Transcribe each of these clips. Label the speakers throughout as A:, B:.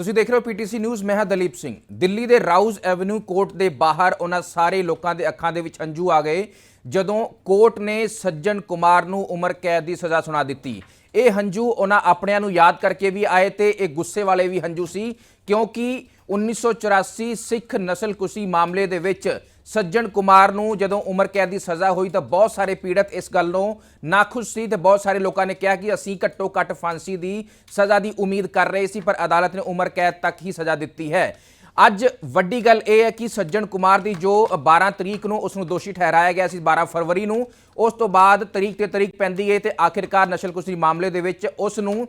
A: ਤੁਸੀਂ ਦੇਖ ਰਹੇ ਹੋ ਪੀਟੀਸੀ ਨਿਊਜ਼, ਮੈਂ ਹਾਂ ਦਲੀਪ ਸਿੰਘ। ਦਿੱਲੀ ਦੇ ਰਾਊਜ਼ ਐਵਨਿਊ ਕੋਰਟ ਦੇ ਬਾਹਰ ਉਹਨਾਂ ਸਾਰੇ ਲੋਕਾਂ ਦੇ ਅੱਖਾਂ ਦੇ ਵਿੱਚ ਹੰਝੂ ਆ ਗਏ, ਜਦੋਂ ਕੋਰਟ ਨੇ ਸੱਜਣ ਕੁਮਾਰ ਨੂੰ ਉਮਰ ਕੈਦ ਦੀ ਸਜ਼ਾ ਸੁਣਾ ਦਿੱਤੀ। ਇਹ ਹੰਝੂ ਉਹਨਾਂ ਆਪਣਿਆਂ ਨੂੰ ਯਾਦ ਕਰਕੇ ਵੀ ਆਏ ਤੇ ਇਹ ਗੁੱਸੇ ਵਾਲੇ ਵੀ ਹੰਝੂ ਸੀ, ਕਿਉਂਕਿ 1984 ਸਿੱਖ ਨਸਲਕੁਸ਼ੀ ਮਾਮਲੇ ਦੇ ਵਿੱਚ ਸੱਜਣ ਕੁਮਾਰ ਨੂੰ ਜਦੋਂ ਉਮਰ ਕੈਦ ਦੀ ਸਜ਼ਾ ਹੋਈ ਤਾਂ ਬਹੁਤ ਸਾਰੇ ਪੀੜਤ ਇਸ ਗੱਲ ਨੂੰ ਨਾਖੁਸ਼ ਸੀ ਤੇ ਬਹੁਤ ਸਾਰੇ ਲੋਕਾਂ ਨੇ ਕਿਹਾ ਕਿ ਅਸੀਂ ਘੱਟੋ ਘੱਟ ਫਾਂਸੀ ਦੀ ਸਜ਼ਾ ਦੀ ਉਮੀਦ ਕਰ ਰਹੇ ਸੀ, ਪਰ ਅਦਾਲਤ ਨੇ ਉਮਰ ਕੈਦ ਤੱਕ ਹੀ ਸਜ਼ਾ ਦਿੱਤੀ ਹੈ। ਅੱਜ ਵੱਡੀ ਗੱਲ ਇਹ ਹੈ ਕਿ ਸੱਜਣ ਕੁਮਾਰ ਦੀ ਜੋ 12 ਤਰੀਕ ਨੂੰ ਉਸ ਨੂੰ ਦੋਸ਼ੀ ਠਹਿਰਾਇਆ ਗਿਆ ਸੀ 12 ਫਰਵਰੀ ਨੂੰ, ਉਸ ਤੋਂ ਬਾਅਦ ਤਰੀਕ ਤੇ ਤਰੀਕ ਪੈਂਦੀ ਹੈ ਤੇ ਆਖਿਰਕਾਰ ਨਸ਼ਲਕੁਸ਼ੀ ਮਾਮਲੇ ਦੇ ਵਿੱਚ ਉਸ ਨੂੰ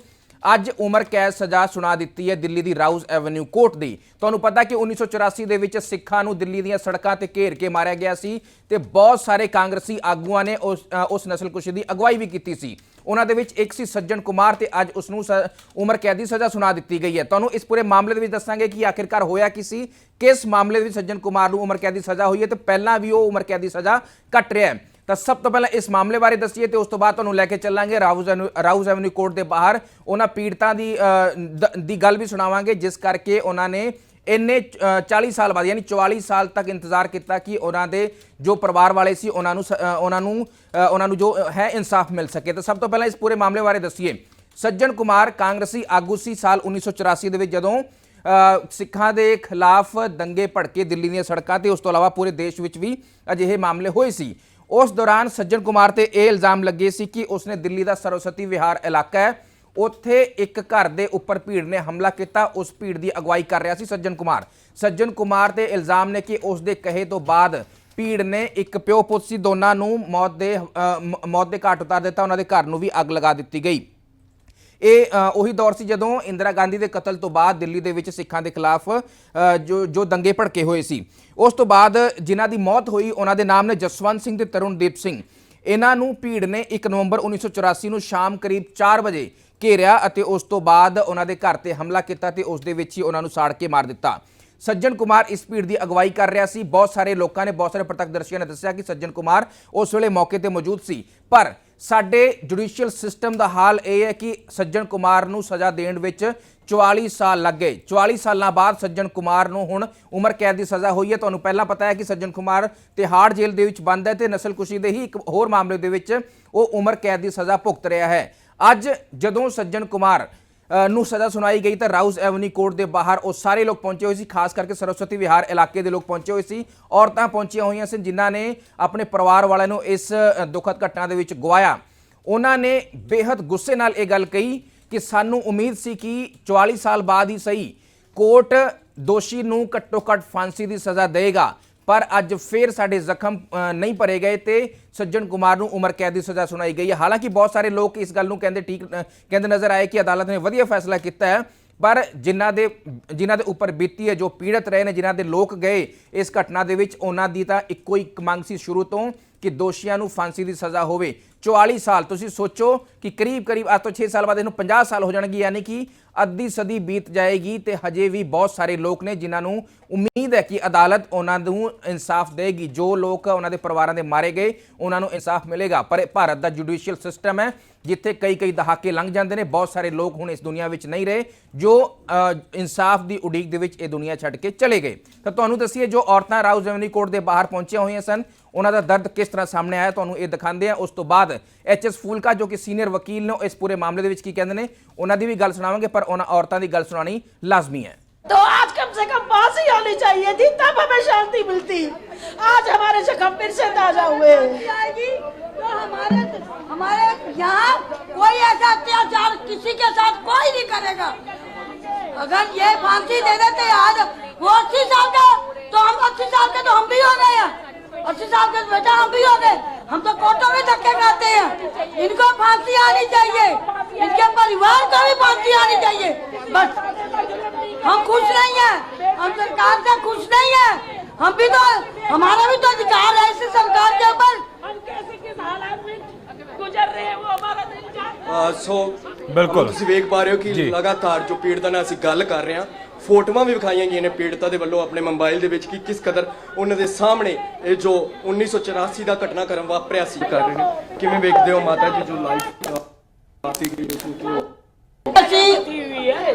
A: ਅੱਜ ਉਮਰ ਕੈਦ ਸਜ਼ਾ ਸੁਣਾ ਦਿੱਤੀ ਹੈ ਦਿੱਲੀ ਦੀ ਰਾਊਜ਼ ਐਵਨਿਊ ਕੋਰਟ ਦੀ। ਤੁਹਾਨੂੰ ਪਤਾ ਕਿ 1984 ਦੇ ਵਿੱਚ ਸਿੱਖਾਂ ਨੂੰ ਦਿੱਲੀ ਦੀਆਂ ਸੜਕਾਂ ਤੇ ਘੇਰ ਕੇ ਮਾਰਿਆ ਗਿਆ ਸੀ ਤੇ ਬਹੁਤ ਸਾਰੇ ਕਾਂਗਰਸੀ ਆਗੂਆਂ ਨੇ ਉਸ ਉਸ ਨਸਲਕੁਸ਼ੀ ਦੀ ਅਗਵਾਈ ਵੀ ਕੀਤੀ ਸੀ। ਉਹਨਾਂ ਦੇ ਵਿੱਚ ਇੱਕ ਸੀ ਸੱਜਣ ਕੁਮਾਰ ਤੇ ਅੱਜ ਉਸ ਨੂੰ ਸ- ਉਮਰ ਕੈਦ ਦੀ ਸਜ਼ਾ ਸੁਣਾ ਦਿੱਤੀ ਗਈ ਹੈ। ਤੁਹਾਨੂੰ ਇਸ ਪੂਰੇ ਮਾਮਲੇ ਦੇ ਵਿੱਚ ਦੱਸਾਂਗੇ ਕਿ ਆਖਿਰਕਾਰ ਹੋਇਆ ਕੀ ਸੀ, ਕਿਸ ਮਾਮਲੇ ਦੇ ਵਿੱਚ ਸੱਜਣ ਕੁਮਾਰ ਨੂੰ ਉਮਰ ਕੈਦ ਦੀ ਸਜ਼ਾ ਹੋਈ ਹੈ ਤੇ ਪਹਿਲਾਂ ਵੀ ਉਹ ਉਮਰ ਕੈਦ ਦੀ ਸਜ਼ਾ ਕੱਟ ਰਿਹਾ ਹੈ। ਤਾਂ ਸਭ ਤੋਂ ਪਹਿਲਾਂ ਇਸ ਮਾਮਲੇ ਬਾਰੇ ਦੱਸੀਏ ਤੇ ਉਸ ਤੋਂ ਬਾਅਦ ਤੁਹਾਨੂੰ ਲੈ ਕੇ ਚੱਲਾਂਗੇ Rouse Avenue Rouse Avenue court ਦੇ ਬਾਹਰ। ਉਹਨਾਂ ਪੀੜਤਾਂ ਦੀ ਦ- ਦੀ ਗੱਲ ਵੀ ਸੁਣਾਵਾਂਗੇ ਜਿਸ ਕਰਕੇ ਉਹਨਾਂ ਨੇ ਇੰਨੇ ਅ, 40 ਸਾਲ ਬਾਅਦ ਯਾਨੀ 44 ਸਾਲ ਤੱਕ ਇੰਤਜ਼ਾਰ ਕੀਤਾ ਕਿ ਉਹਨਾਂ ਦੇ ਜੋ ਪਰਿਵਾਰ ਵਾਲੇ ਸੀ ਉਹਨਾਂ ਨੂੰ ਸ- ਉਹਨਾਂ ਨੂੰ ਉਹਨਾਂ ਨੂੰ ਜੋ ਹੈ ਇਨਸਾਫ ਮਿਲ ਸਕੇ। ਤਾਂ ਸਭ ਤੋਂ ਪਹਿਲਾਂ ਇਸ ਪੂਰੇ ਮਾਮਲੇ ਬਾਰੇ ਦੱਸੀਏ। ਸੱਜਣ ਕੁਮਾਰ ਕਾਂਗਰਸੀ ਆਗੂ ਸੀ ਸਾਲ 1984 ਦੇ ਵਿੱਚ ਜਦੋਂ ਸਿੱਖਾਂ ਦੇ ਖਿਲਾਫ ਦੰਗੇ ਭੜਕੇ ਦਿੱਲੀ ਦੀਆਂ ਸੜਕਾਂ ਤੇ ਉਸ ਤੋਂ ਇਲਾਵਾ ਪੂਰੇ ਦੇਸ਼ ਵਿੱਚ ਵੀ ਅਜਿਹੇ ਮਾਮਲੇ ਹੋਏ ਸੀ। ਉਸ ਦੌਰਾਨ ਸੱਜਣ ਕੁਮਾਰ ਤੇ ਇਹ ਇਲਜ਼ਾਮ ਲੱਗੇ ਸੀ ਕਿ ਉਸਨੇ ਦਿੱਲੀ ਦਾ ਸਰਸਵਤੀ ਵਿਹਾਰ ਇਲਾਕਾ ਹੈ। ਉੱਥੇ ਇੱਕ ਘਰ ਦੇ ਉੱਪਰ ਭੀੜ ਨੇ ਹਮਲਾ ਕੀਤਾ। ਉਸ ਭੀੜ ਦੀ ਅਗਵਾਈ ਕਰ ਰਿਹਾ ਸੀ ਸੱਜਣ ਕੁਮਾਰ। ਸੱਜਣ ਕੁਮਾਰ ਤੇ ਇਲਜ਼ਾਮ ਨੇ ਕਿ ਉਸ ਦੇ ਕਹੇ ਤੋਂ ਬਾਅਦ ਭੀੜ ਨੇ ਇੱਕ ਪਿਓ ਪੁੱਤ ਸੀ। ਦੋਨਾਂ ਨੂੰ ਮੌਤ ਦੇ ਮੌਤ ਦੇ ਘਾਟ ਉਤਾਰ ਦਿੱਤਾ। ਉਹਨਾਂ ਦੇ ਘਰ ਨੂੰ ਵੀ ਅੱਗ ਲਗਾ ਦਿੱਤੀ ਗਈ। ਇਹ ਉਹੀ ਦੌਰ ਸੀ ਜਦੋਂ ਇੰਦਰਾ ਗਾਂਧੀ ਦੇ ਕਤਲ ਤੋਂ ਬਾਅਦ ਦਿੱਲੀ ਦੇ ਵਿੱਚ ਸਿੱਖਾਂ ਦੇ ਖਿਲਾਫ ਜੋ ਜੋ ਦੰਗੇ ਭੜਕੇ ਹੋਏ ਸੀ। ਉਸ ਤੋਂ ਬਾਅਦ ਜਿਨ੍ਹਾਂ ਦੀ ਮੌਤ ਹੋਈ, ਉਹਨਾਂ ਦੇ ਨਾਮ ਨੇ ਜਸਵੰਤ ਸਿੰਘ ਤੇ ਤਰੁਣਦੀਪ ਸਿੰਘ। ਇਹਨਾਂ ਨੂੰ ਭੀੜ ਨੇ 1 ਨਵੰਬਰ 1984 ਨੂੰ ਸ਼ਾਮ ਕਰੀਬ 4 ਵਜੇ ਘੇਰਿਆ ਅਤੇ ਉਸ ਤੋਂ ਬਾਅਦ ਉਹਨਾਂ ਦੇ ਘਰ ਤੇ ਹਮਲਾ ਕੀਤਾ ਤੇ ਉਸ ਦੇ ਵਿੱਚ ਹੀ ਉਹਨਾਂ ਨੂੰ ਸਾੜ ਕੇ ਮਾਰ ਦਿੱਤਾ। ਸੱਜਣ ਕੁਮਾਰ ਇਸ ਭੀੜ ਦੀ ਅਗਵਾਈ ਕਰ ਰਿਹਾ ਸੀ। ਬਹੁਤ ਸਾਰੇ ਲੋਕਾਂ ਨੇ, ਬਹੁਤ ਸਾਰੇ ਪ੍ਰਤੱਖਦਰਸ਼ੀਆਂ ਨੇ ਦੱਸਿਆ ਕਿ ਸੱਜਣ ਕੁਮਾਰ ਉਸ ਵੇਲੇ ਮੌਕੇ ਤੇ ਮੌਜੂਦ ਸੀ। ਪਰ ਸਾਡੇ ਜੁਡੀਸ਼ੀਅਲ ਸਿਸਟਮ ਦਾ ਹਾਲ ਇਹ ਹੈ ਕਿ ਸੱਜਣ ਕੁਮਾਰ ਨੂੰ ਸਜ਼ਾ ਦੇਣ ਵਿੱਚ 44 ਸਾਲ ਲੱਗ ਗਏ। 44 ਸਾਲਾਂ ਬਾਅਦ ਸੱਜਣ ਕੁਮਾਰ ਨੂੰ ਹੁਣ ਉਮਰ ਕੈਦ ਦੀ ਸਜ਼ਾ ਹੋਈ ਹੈ। ਤੁਹਾਨੂੰ ਪਹਿਲਾਂ ਪਤਾ ਹੈ ਕਿ ਸੱਜਣ ਕੁਮਾਰ ਤਿਹਾੜ ਜੇਲ੍ਹ ਦੇ ਵਿੱਚ ਬੰਦ ਹੈ ਤੇ ਨਸਲਕੁਸ਼ੀ ਦੇ ਹੀ ਇੱਕ ਹੋਰ ਮਾਮਲੇ ਦੇ ਵਿੱਚ ਉਹ ਉਮਰ ਕੈਦ ਦੀ ਸਜ਼ਾ ਭੁਗਤ ਰਿਹਾ ਹੈ। ਅੱਜ ਜਦੋਂ ਸੱਜਣ ਕੁਮਾਰ ਨੂੰ ਸਜ਼ਾ ਸੁਣਾਈ ਗਈ ਤਾਂ ਰਾਊਸ ਐਵਨੀ ਕੋਰਟ ਦੇ ਬਾਹਰ ਉਹ ਸਾਰੇ ਲੋਕ ਪਹੁੰਚੇ ਹੋਏ ਸੀ, ਖਾਸ ਕਰਕੇ ਸਰਸਵਤੀ ਵਿਹਾਰ ਇਲਾਕੇ ਦੇ ਲੋਕ ਪਹੁੰਚੇ ਹੋਏ ਸੀ। ਔਰਤਾਂ ਪਹੁੰਚੀਆਂ ਹੋਈਆਂ ਸੀ ਜਿਨ੍ਹਾਂ ਨੇ ਆਪਣੇ ਪਰਿਵਾਰ ਵਾਲਿਆਂ ਨੂੰ ਇਸ ਦੁਖਦ ਘਟਨਾ ਦੇ ਵਿੱਚ ਗਵਾਇਆ। ਉਹਨਾਂ ਨੇ ਬੇहद ਗੁੱਸੇ ਨਾਲ ਇਹ ਗੱਲ ਕਹੀ ਕਿ ਸਾਨੂੰ ਉਮੀਦ ਸੀ ਕਿ 44 ਸਾਲ ਬਾਅਦ ਹੀ ਸਹੀ ਕੋਰਟ ਦੋਸ਼ੀ ਨੂੰ ਘੱਟੋ ਘੱਟ ਫਾਂਸੀ ਦੀ ਸਜ਼ਾ ਦੇਗਾ ਪਰ ਅੱਜ ਫੇਰ ਸਾਡੇ ਜ਼ਖਮ ਨਹੀਂ ਭਰੇ ਗਏ ਤੇ ਸੱਜਣ ਕੁਮਾਰ ਨੂੰ ਉਮਰ ਕੈਦ ਦੀ ਸਜ਼ਾ ਸੁਣਾਈ ਗਈ ਹੈ। ਹਾਲਾਂਕਿ ਬਹੁਤ ਸਾਰੇ ਲੋਕ ਇਸ ਗੱਲ ਨੂੰ ਕਹਿੰਦੇ ਠੀਕ ਕਹਿੰਦੇ ਨਜ਼ਰ ਆਏ ਕਿ ਅਦਾਲਤ ਨੇ ਵਧੀਆ ਫੈਸਲਾ ਕੀਤਾ ਹੈ, ਪਰ ਜਿਨ੍ਹਾਂ ਦੇ ਜਿਨ੍ਹਾਂ ਦੇ ਉੱਪਰ ਬੀਤੀ ਹੈ, ਜੋ ਪੀੜਤ ਰਹੇ ਨੇ, ਜਿਨ੍ਹਾਂ ਦੇ ਲੋਕ ਗਏ ਇਸ ਘਟਨਾ ਦੇ ਵਿੱਚ, ਉਹਨਾਂ ਦੀ ਤਾਂ ਇੱਕੋ ਇੱਕ ਮੰਗ ਸੀ ਸ਼ੁਰੂ ਤੋਂ ਕਿ ਦੋਸ਼ੀਆਂ ਨੂੰ ਫਾਂਸੀ ਦੀ ਸਜ਼ਾ ਹੋਵੇ। 44 ਸਾਲ। ਤੁਸੀਂ ਸੋਚੋ ਕਿ ਕਰੀਬ ਕਰੀਬ ਅੱਜ ਤੋਂ 6 ਸਾਲ ਬਾਅਦ ਇਹਨੂੰ 50 ਸਾਲ ਹੋ ਜਾਣਗੇ, ਯਾਨੀ ਕਿ ਅੱਧੀ ਸਦੀ ਬੀਤ ਜਾਏਗੀ ਤੇ ਹਜੇ ਵੀ ਬਹੁਤ ਸਾਰੇ ਲੋਕ ਨੇ ਜਿਨ੍ਹਾਂ ਨੂੰ ਉਮੀਦ ਹੈ ਕਿ ਅਦਾਲਤ ਉਹਨਾਂ ਨੂੰ ਇਨਸਾਫ ਦੇਗੀ। ਜੋ ਲੋਕ ਉਹਨਾਂ ਦੇ ਪਰਿਵਾਰਾਂ ਦੇ ਮਾਰੇ ਗਏ, ਉਹਨਾਂ ਨੂੰ ਇਨਸਾਫ ਮਿਲੇਗਾ। ਪਰ ਭਾਰਤ ਦਾ ਜੁਡੀਸ਼ੀਅਲ ਸਿਸਟਮ ਹੈ, ਜਿੱਥੇ ਕਈ ਕਈ ਦਹਾਕੇ ਲੰਘ ਜਾਂਦੇ ਨੇ। ਬਹੁਤ ਸਾਰੇ ਲੋਕ ਹੁਣ ਇਸ ਦੁਨੀਆ ਵਿੱਚ ਨਹੀਂ ਰਹੇ, ਜੋ ਇਨਸਾਫ ਦੀ ਉਡੀਕ ਦੇ ਵਿੱਚ ਇਹ ਦੁਨੀਆ ਛੱਡ ਕੇ ਚਲੇ ਗਏ। ਤਾਂ ਤੁਹਾਨੂੰ ਦੱਸੀਏ ਜੋ ਔਰਤਾਂ ਰਾਉ ਜ਼ਮਨੀ ਕੋਰਟ ਦੇ ਬਾਹਰ ਪਹੁੰਚੀਆਂ ਹੋਈਆਂ ਸਨ ਉਹਨਾਂ ਦਾ ਦਰਦ ਕਿਸ ਤਰ੍ਹਾਂ ਸਾਹਮਣੇ ਆਇਆ ਤੁਹਾਨੂੰ ਇਹ ਦਿਖਾਉਂਦੇ ਆ ਉਸ ਤੋਂ ਬਾਅਦ ਐਚਐਸ ਫੂਲਕਾ ਜੋ ਕਿ ਸੀਨੀਅਰ ਵਕੀਲ ਨੇ ਉਹ ਇਸ ਪੂਰੇ ਮਾਮਲੇ ਦੇ ਵਿੱਚ ਕੀ ਕਹਿੰਦੇ ਨੇ ਉਹਨਾਂ ਦੀ ਵੀ ਗੱਲ ਸੁਣਾਵਾਂਗੇ ਪਰ ਉਹਨਾਂ ਔਰਤਾਂ ਦੀ ਗੱਲ ਸੁਣਾਣੀ ਲਾਜ਼ਮੀ ਹੈ
B: तो आज कम से कम फांसी होनी चाहिए थी तब हमें शांति मिलती आज हमारे जख्म फिर से ताजा हुए
C: जाएगी तो हमारे हमारे यहाँ कोई ऐसा अत्याचार किसी के साथ कोई नहीं करेगा अगर ये फांसी दे देते आज वो अस्सी साल का तो हम अस्सी साल के तो हम भी हो गए हैं अस्सी साल के बेटा हम भी हो गए हम तो कोर्टों में धक्के खाते हैं इनको फांसी आनी चाहिए इनके परिवार को भी फांसी आनी चाहिए बस हम खुश नहीं है हम सरकार से खुश नहीं है हम भी तो हमारा भी तो अधिकार है इस सरकार के ऊपर
B: हम कैसे किस हालात में गुजर रहे हैं वो हमारा दिल जानता है
D: ਅਹ ਸੋ
E: ਬਿਲਕੁਲ।
D: ਤੁਸੀਂ ਵੇਖ ਪਾ ਰਹੇ ਹੋ ਕਿ
E: ਜੀ।
D: ਲਗਾਤਾਰ ਜੋ ਪੀੜਤਾਂ ਨਾਲ ਅਸੀਂ ਗੱਲ ਕਰ ਰਹੇ ਹਾਂ ਫੋਟੋਆਂ ਵੀ ਵਿਖਾਈਆਂ ਗਈਆਂ ਨੇ ਪੀੜਤਾਂ ਦੇ ਵੱਲੋਂ ਆਪਣੇ ਮੋਬਾਈਲ ਦੇ ਵਿੱਚ ਕਿ ਕਿਸ ਕਦਰ ਉਹਨਾਂ ਦੇ ਸਾਹਮਣੇ ਇਹ ਜੋ 1984 ਦਾ ਘਟਨਾਕ੍ਰਮ ਵਾਪਰਿਆ ਸੀ ਕਰ ਰਹੇ ਨੇ ਕਿਵੇਂ ਵੇਖਦੇ ਹੋ ਮਾਤਾ ਜੀ ਜੋ ਲਾਈਵ ਆਤੀ ਗਈ ਹੈ ਕਿਉਂਕਿ
C: ਅਸੀਂ
B: हुई है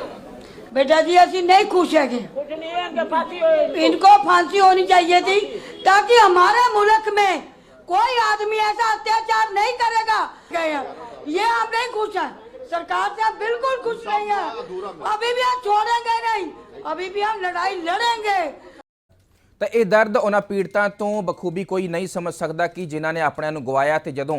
C: बेटा जी ऐसी नहीं खुश है कि
B: कुछ नहीं है इनके फांसी होए
C: इनको फांसी होनी चाहिए थी ताकि हमारे मुल्क में कोई आदमी ऐसा अत्याचार नहीं करेगा गया ये हम नहीं खुश हैं सरकार से हम बिल्कुल खुश नहीं है अभी भी हम छोड़ेंगे नहीं अभी भी हम लड़ाई लड़ेंगे
A: ਤਾਂ ਇਹ ਦਰਦ ਉਹਨਾਂ ਪੀੜਤਾਂ ਤੋਂ ਬਖੂਬੀ ਕੋਈ ਨਹੀਂ ਸਮਝ ਸਕਦਾ ਕਿ ਜਿਨ੍ਹਾਂ ਨੇ ਆਪਣਿਆਂ ਨੂੰ ਗਵਾਇਆ ਤੇ ਜਦੋਂ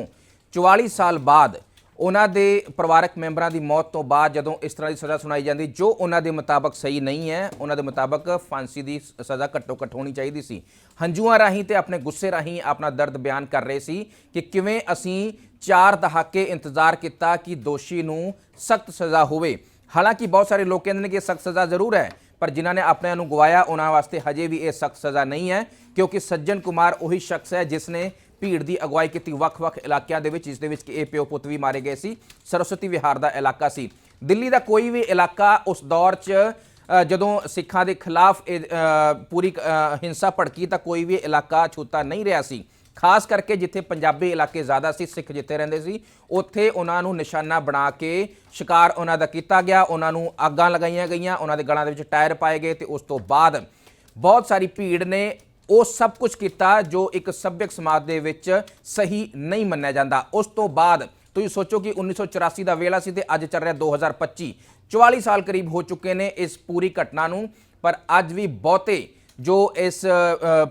A: 44 ਸਾਲ ਬਾਅਦ ਉਹਨਾਂ ਦੇ ਪਰਿਵਾਰਕ ਮੈਂਬਰਾਂ ਦੀ ਮੌਤ ਤੋਂ ਬਾਅਦ ਜਦੋਂ ਇਸ ਤਰ੍ਹਾਂ ਦੀ ਸਜ਼ਾ ਸੁਣਾਈ ਜਾਂਦੀ, ਜੋ ਉਹਨਾਂ ਦੇ ਮੁਤਾਬਕ ਸਹੀ ਨਹੀਂ ਹੈ, ਉਹਨਾਂ ਦੇ ਮੁਤਾਬਕ ਫਾਂਸੀ ਦੀ ਸਜ਼ਾ ਘੱਟੋ ਘੱਟ ਹੋਣੀ ਚਾਹੀਦੀ ਸੀ। ਹੰਝੂਆਂ ਰਾਹੀਂ ਤੇ ਆਪਣੇ ਗੁੱਸੇ ਰਾਹੀਂ ਆਪਣਾ ਦਰਦ ਬਿਆਨ ਕਰ ਰਹੇ ਸੀ ਕਿ ਕਿਵੇਂ ਅਸੀਂ ਚਾਰ ਦਹਾਕੇ ਇੰਤਜ਼ਾਰ ਕੀਤਾ ਕਿ ਦੋਸ਼ੀ ਨੂੰ ਸਖਤ ਸਜ਼ਾ ਹੋਵੇ। ਹਾਲਾਂਕਿ ਬਹੁਤ ਸਾਰੇ ਲੋਕ ਕਹਿੰਦੇ ਨੇ ਕਿ ਸਖਤ ਸਜ਼ਾ ਜ਼ਰੂਰ ਹੈ, ਪਰ ਜਿਨ੍ਹਾਂ ਨੇ ਆਪਣਿਆਂ ਨੂੰ ਗਵਾਇਆ, ਉਹਨਾਂ ਵਾਸਤੇ ਹਜੇ ਵੀ ਇਹ ਸਖਤ ਸਜ਼ਾ ਨਹੀਂ ਹੈ, ਕਿਉਂਕਿ ਸੱਜਣ ਕੁਮਾਰ ਉਹੀ ਸ਼ਖਸ ਹੈ ਜਿਸ ਨੇ ਭੀੜ ਦੀ ਅਗਵਾਈ ਕੀਤੀ। ਵੱਖ-ਵੱਖ ਇਲਾਕਿਆਂ ਦੇ ਵਿੱਚ ਜਿਸ ਦੇ ਵਿੱਚ ਕਿ ਇਹ ਪਿਓ ਪੁੱਤ ਵੀ ਮਾਰੇ ਗਏ ਸੀ ਸਰਸਵਤੀ ਵਿਹਾਰ ਦਾ ਇਲਾਕਾ ਸੀ। ਦਿੱਲੀ ਦਾ ਕੋਈ ਵੀ ਇਲਾਕਾ ਉਸ ਦੌਰ 'ਚ ਜਦੋਂ ਸਿੱਖਾਂ ਦੇ ਖਿਲਾਫ ਇਹ, ਪੂਰੀ ਹਿੰਸਾ ਭੜਕੀ ਤਾਂ ਕੋਈ ਵੀ ਇਲਾਕਾ ਛੂਤਾ ਨਹੀਂ ਰਿਹਾ ਸੀ। ਖਾਸ ਕਰਕੇ ਜਿੱਥੇ ਪੰਜਾਬੀ ਇਲਾਕੇ ਜ਼ਿਆਦਾ ਸੀ ਸਿੱਖ ਜਿੱਥੇ ਰਹਿੰਦੇ ਸੀ ਉੱਥੇ ਉਹਨਾਂ ਨੂੰ ਨਿਸ਼ਾਨਾ ਬਣਾ ਕੇ ਸ਼ਿਕਾਰ ਉਹਨਾਂ ਦਾ ਕੀਤਾ ਗਿਆ। ਉਹਨਾਂ ਨੂੰ ਆਗਾਂ ਲਗਾਈਆਂ ਗਈਆਂ ਉਹਨਾਂ ਦੇ ਗਲਾਂ ਦੇ ਵਿੱਚ ਟਾਇਰ ਪਾਏ ਗਏ ਤੇ ਉਸ ਤੋਂ ਬਾਅਦ ਬਹੁਤ ਸਾਰੀ ਭੀੜ ਨੇ ਉਹ ਸਭ ਕੁਝ ਕੀਤਾ ਜੋ ਇੱਕ ਸੱਭਿਅਕ ਸਮਾਜ ਦੇ ਵਿੱਚ ਸਹੀ ਨਹੀਂ ਮੰਨਿਆ ਜਾਂਦਾ। ਉਸ ਤੋਂ ਬਾਅਦ ਤੁਸੀਂ ਸੋਚੋ ਕਿ 1984 ਦਾ ਵੇਲਾ ਸੀ ਤੇ ਅੱਜ ਚੱਲ ਰਿਹਾ 2025 44 ਸਾਲ ਕਰੀਬ ਹੋ ਚੁੱਕੇ ਨੇ ਇਸ ਪੂਰੀ ਘਟਨਾ ਨੂੰ, ਪਰ ਅੱਜ ਵੀ ਬਹੁਤੇ ਜੋ ਇਸ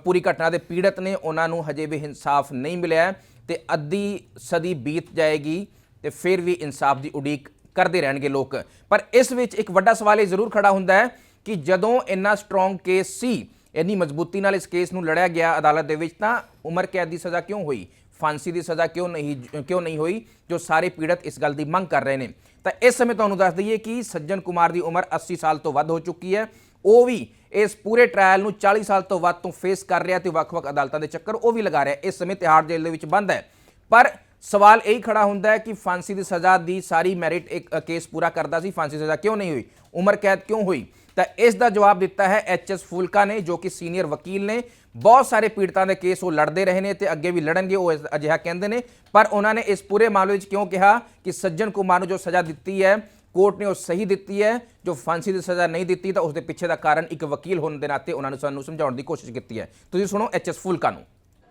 A: ਪੂਰੀ ਘਟਨਾ ਦੇ ਪੀੜਤ ਨੇ, ਉਹਨਾਂ ਨੂੰ ਹਜੇ ਵੀ ਇਨਸਾਫ ਨਹੀਂ ਮਿਲਿਆ ਹੈ ਤੇ ਅੱਧੀ ਸਦੀ ਬੀਤ ਜਾਏਗੀ ਤੇ ਫਿਰ ਵੀ ਇਨਸਾਫ ਦੀ ਉਡੀਕ ਕਰਦੇ ਰਹਿਣਗੇ ਲੋਕ। ਪਰ ਇਸ ਵਿੱਚ ਇੱਕ ਵੱਡਾ ਸਵਾਲ ਇਹ ਜ਼ਰੂਰ ਖੜਾ ਹੁੰਦਾ ਹੈ ਕਿ ਜਦੋਂ ਇੰਨਾ ਸਟਰੋਂਗ ਕੇਸ ਸੀ ਇੰਨੀ ਮਜ਼ਬੂਤੀ ਨਾਲ ਇਸ ਕੇਸ ਨੂੰ ਲੜਿਆ ਗਿਆ ਅਦਾਲਤ ਦੇ ਵਿੱਚ, ਤਾਂ ਉਮਰ ਕੈਦ ਦੀ ਸਜ਼ਾ ਕਿਉਂ ਹੋਈ? ਫਾਂਸੀ ਦੀ ਸਜ਼ਾ ਕਿਉਂ ਨਹੀਂ ਕਿਉਂ ਨਹੀਂ ਹੋਈ? ਜੋ ਸਾਰੇ ਪੀੜਤ ਇਸ ਗੱਲ ਦੀ ਮੰਗ ਕਰ ਰਹੇ ਨੇ। ਤਾਂ ਇਸ ਸਮੇਂ ਤੁਹਾਨੂੰ ਦੱਸ ਦਈਏ ਕਿ ਸੱਜਣ ਕੁਮਾਰ ਦੀ ਉਮਰ 80 ਸਾਲ ਤੋਂ ਵੱਧ ਹੋ ਚੁੱਕੀ ਹੈ। ਉਹ ਵੀ ਇਸ ਪੂਰੇ ਟ੍ਰਾਇਲ ਨੂੰ 40 ਸਾਲ ਤੋਂ ਵੱਧ ਤੋਂ ਫੇਸ ਕਰ ਰਿਹਾ ਤੇ ਵੱਖ-ਵੱਖ ਅਦਾਲਤਾਂ ਦੇ ਚੱਕਰ ਉਹ ਵੀ ਲਗਾ ਰਿਹਾ। ਇਸ ਸਮੇਂ ਤਿਹਾੜ ਜੇਲ੍ਹ ਦੇ ਵਿੱਚ ਬੰਦ ਹੈ। ਪਰ ਸਵਾਲ ਇਹ ਖੜਾ ਹੁੰਦਾ ਹੈ ਕਿ ਫਾਂਸੀ ਦੀ ਸਜ਼ਾ ਦੀ ਸਾਰੀ ਮੈਰਿਟ ਇੱਕ ਕੇਸ ਪੂਰਾ ਕਰਦਾ ਸੀ। ਫਾਂਸੀ ਦੀ ਸਜ਼ਾ ਕਿਉਂ ਨਹੀਂ ਹੋਈ? ਉਮਰ ਕੈਦ ਕਿਉਂ ਹੋਈ? ਤਾਂ ਇਸ ਦਾ ਜਵਾਬ ਦਿੱਤਾ ਹੈ ਐਚਐਸ ਫੂਲਕਾ ਨੇ ਜੋ ਕਿ ਸੀਨੀਅਰ ਵਕੀਲ ਨੇ ਬਹੁਤ ਸਾਰੇ ਪੀੜਤਾਂ ਦੇ ਕੇਸ ਉਹ ਲੜਦੇ ਰਹੇ ਨੇ ਤੇ ਅੱਗੇ ਵੀ ਲੜਨਗੇ ਉਹ ਇਸ- ਅਜਿਹਾ ਕਹਿੰਦੇ ਨੇ ਪਰ ਉਹਨਾਂ ਨੇ ਇਸ ਪੂਰੇ ਮਾਮਲੇ ਵਿੱਚ ਕਿਉਂ ਕਿਹਾ ਕਿ ਸੱਜਣ ਕੁਮਾਰ ਨੂੰ ਜੋ ਸਜ਼ਾ ਦਿੱਤੀ ਹੈ ਕੋਰਟ ਨੇ ਉਹ ਸਹੀ ਦਿੱਤੀ ਹੈ ਜੋ ਫਾਂਸੀ ਦੀ ਸਜ਼ਾ ਨਹੀਂ ਦਿੱਤੀ ਤਾਂ ਉਸ ਦੇ ਪਿੱਛੇ ਦਾ ਕਾਰਨ ਇੱਕ ਵਕੀਲ ਹੋਣ ਦੇ ਨਾਤੇ ਉਹਨਾਂ ਨੇ ਸਾਨੂੰ ਸਮਝਾਉਣ ਦੀ ਕੋਸ਼ਿਸ਼ ਕੀਤੀ ਹੈ ਤੁਸੀਂ ਸੁਣੋ ਐਚਐਸ ਫੂਲਕਾ ਨੂੰ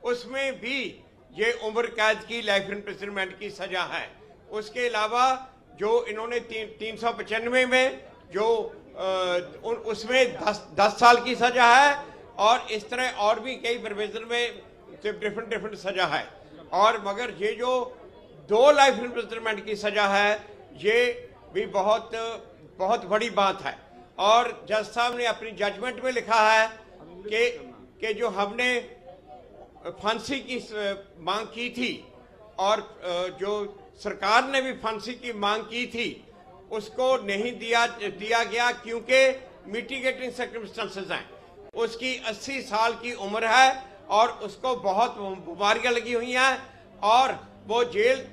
E: उसमें भी ये उम्र कैद की लाइफ इम्प्रिजनमेंट की सजा है उसके अलावा जो इन्होंने तीन तीन सौ पचानवे में जो अ, उन, उसमें दस दस साल की सजा है और इस तरह और भी कई प्रोविज़न में डिफरेंट डिफरेंट सजा है। और मगर ये जो दो लाइफ इम्प्रिजनमेंट की सजा है, ये भी बहुत बहुत बड़ी बात है। और जज साहब ने अपनी जजमेंट में लिखा है कि कि जो हमने फांसी की मांग की थी और जो सरकार ने भी फांसी की मांग की थी उसको नहीं दिया दिया गया क्योंकि मिटिगेटिंग सर्कमस्टांसेस हैं। उसकी 80 साल की उम्र है और उसको बहुत बीमारियाँ लगी हुई हैं और वो जेल